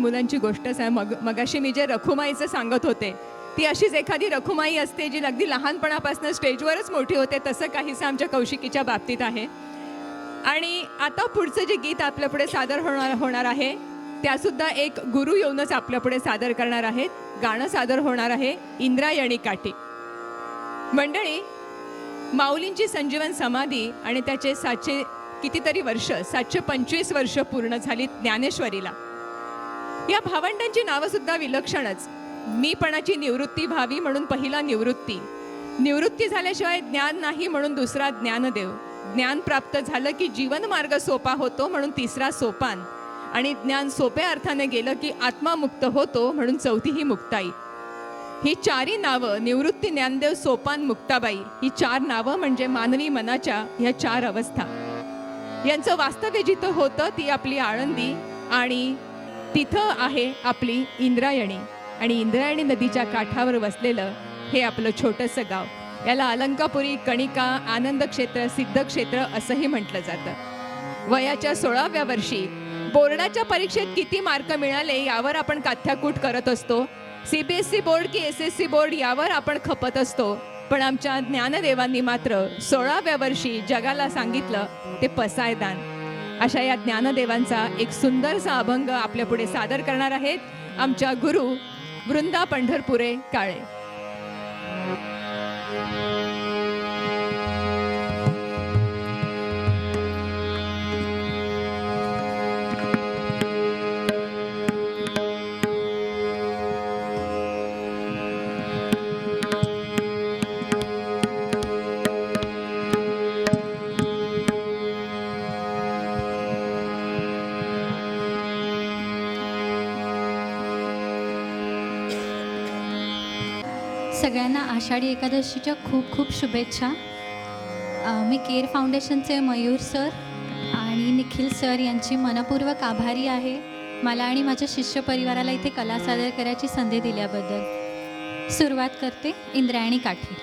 मुलांची गोष्टच आहे मग मगाशी मी जे रखुमाईचं सांगत होते ती अशीच एखादी रखुमाई असते जी अगदी लहानपणापासून स्टेजवरच मोठी होते तसं काहीसं आमच्या कौशिकीच्या बाबतीत आहे. आणि आता पुढचं जे गीत आपल्यापुढे सादर होणार होणार आहे त्यासुद्धा एक गुरु येऊनच आपल्यापुढे सादर करणार आहेत गाणं सादर होणार आहे इंद्रायणी काठी मंडळी माऊलींची संजीवन समाधी आणि त्याचे सातशे कितीतरी वर्ष सातशे पंचवीस वर्ष पूर्ण झाली ज्ञानेश्वरीला. या भावंडांची नावं सुद्धा विलक्षणच. मीपणाची निवृत्ती व्हावी म्हणून पहिला निवृत्ती. निवृत्ती झाल्याशिवाय ज्ञान नाही म्हणून दुसरा ज्ञानदेव. ज्ञान प्राप्त झालं की जीवन मार्ग सोपा होतो म्हणून तिसरा सोपान. आणि ज्ञान सोप्या अर्थाने गेलं की आत्मा मुक्त होतो म्हणून चौथी ही मुक्ताई. ही चारही नावं निवृत्ती ज्ञानदेव सोपान मुक्ताबाई ही चार नावं म्हणजे मानवी मनाच्या ह्या चार अवस्था. यांचं वास्तव्य जिथं होतं ती आपली आळंदी आणि तिथं आहे आपली इंद्रायणी. आणि इंद्रायणी नदीच्या काठावर वसलेलं हे आपलं छोटंसं गाव. याला अलंकापुरी कणिका आनंद क्षेत्र सिद्ध क्षेत्र असंही म्हटलं जातं. वयाच्या सोळाव्या वर्षी बोर्डाच्या परीक्षेत किती मार्क मिळाले यावर आपण काथ्याकूट करत असतो. C B S C board की एस एस सी बोर्ड यावर आपण खपत असतो. पण आमच्या ज्ञानदेवांनी मात्र सोळाव्या वर्षी जगाला सांगितलं ते पसायदान. अशा या ज्ञानदेवांचा एक सुंदरसा अभंग आपल्यापुढे सादर करणार आहेत आमच्या गुरु वृंदा पंढरपुरे काळे. आषाढी एकादशीच्या खूप खूप शुभेच्छा. मी केअर फाउंडेशनचे मयूर सर आणि निखिल सर यांची मनपूर्वक आभारी आहे. मला आणि माझ्या शिष्य परिवाराला इथे कला सादर करायची संधी दिल्याबद्दल. सुरुवात करते इंद्रायणी काठी.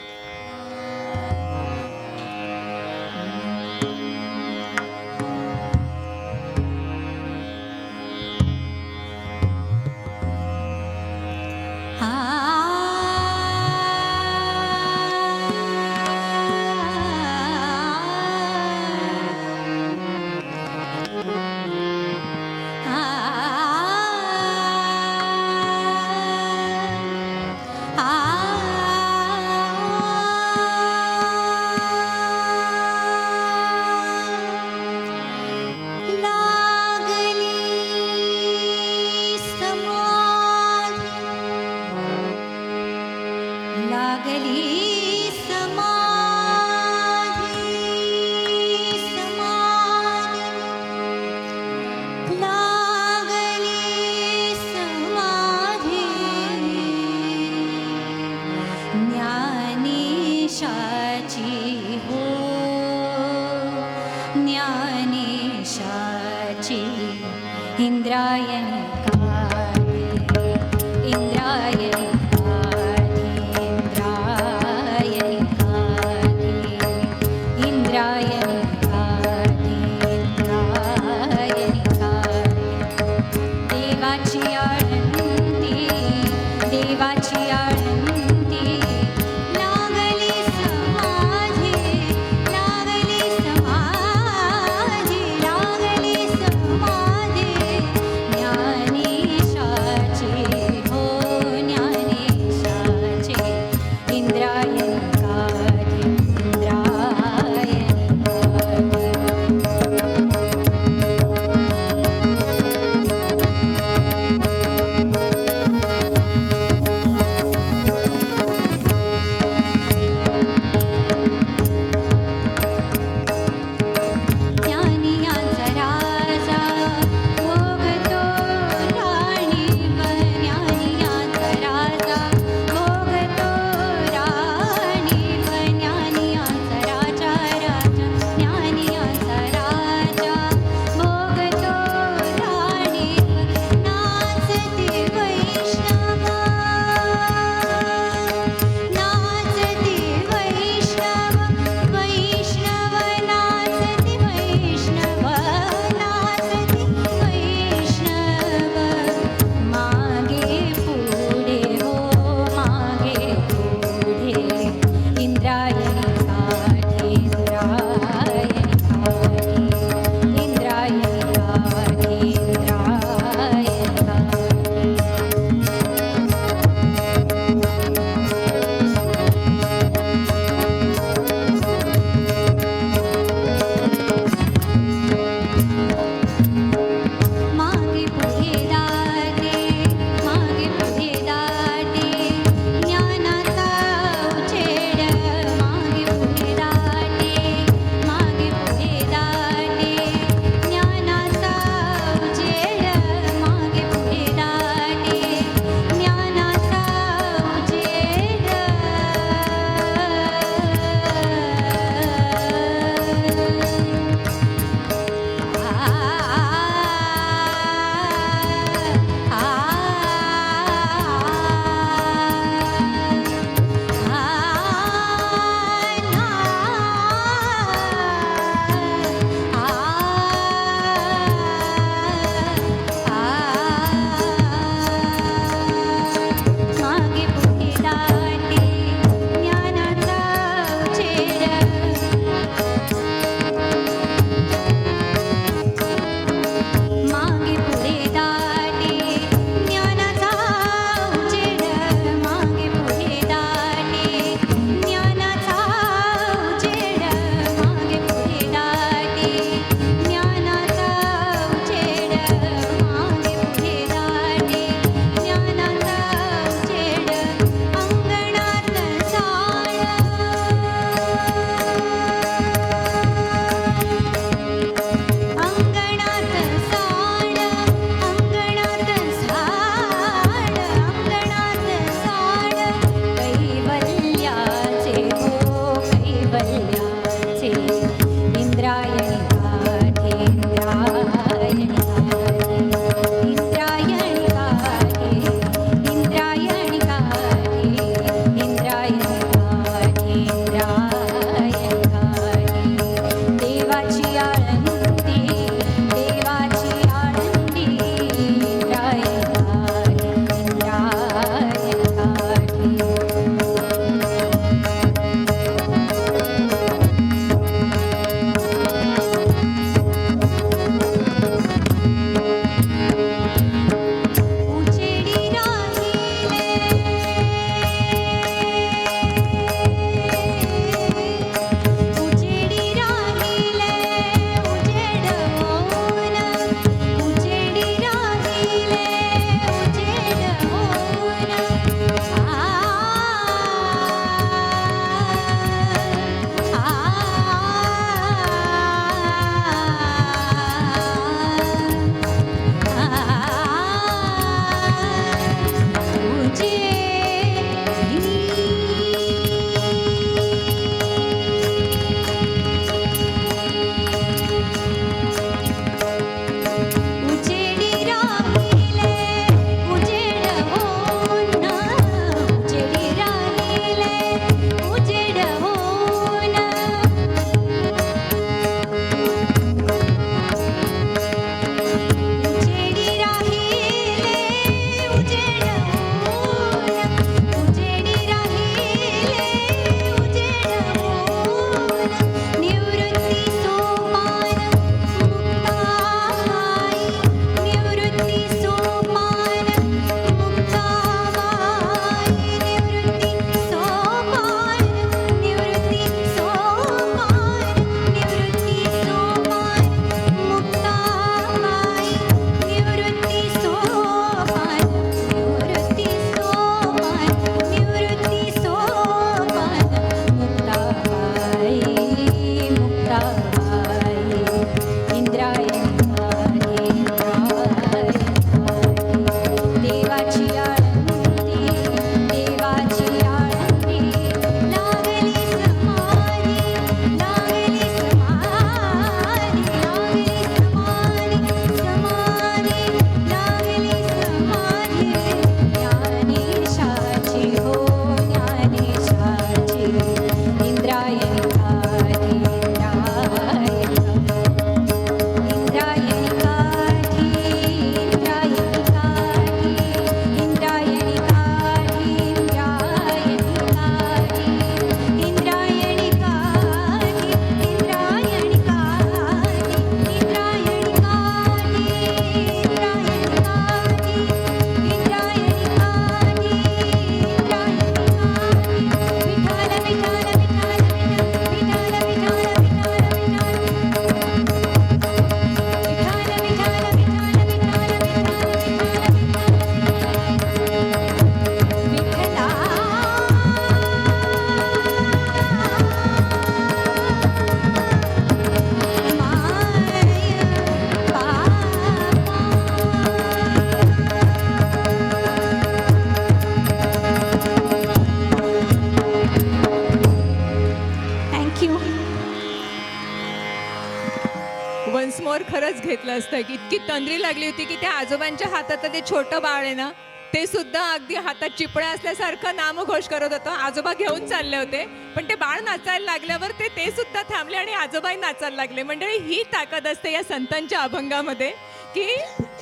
अंतरच घेतलं असतं. की इतकी तंद्री लागली होती की त्या आजोबांच्या हातात ते छोटं बाळ आहे ना ते सुद्धा अगदी हातात चिपळ्या असल्यासारखं नामघोष करत होतं. आजोबा घेऊन चालले होते पण ते बाळ नाचायला लागल्यावर ते ते सुद्धा थांबले आणि आजोबाही नाचायला लागले. मंडळी ही ताकद असते या संतांच्या अभंगामध्ये की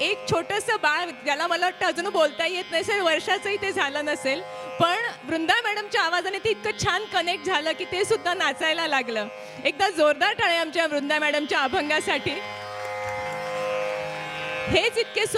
एक छोटंसं बाळ ज्याला मला वाटतं अजून बोलता येत नसेल वर्षाचंही ते झालं नसेल पण वृंदा मॅडमच्या आवाजाने ते इतकं छान कनेक्ट झालं की ते सुद्धा नाचायला लागलं. एकदा जोरदार टाळे आमच्या वृंदा मॅडमच्या अभंगासाठी. हेच इतके सु-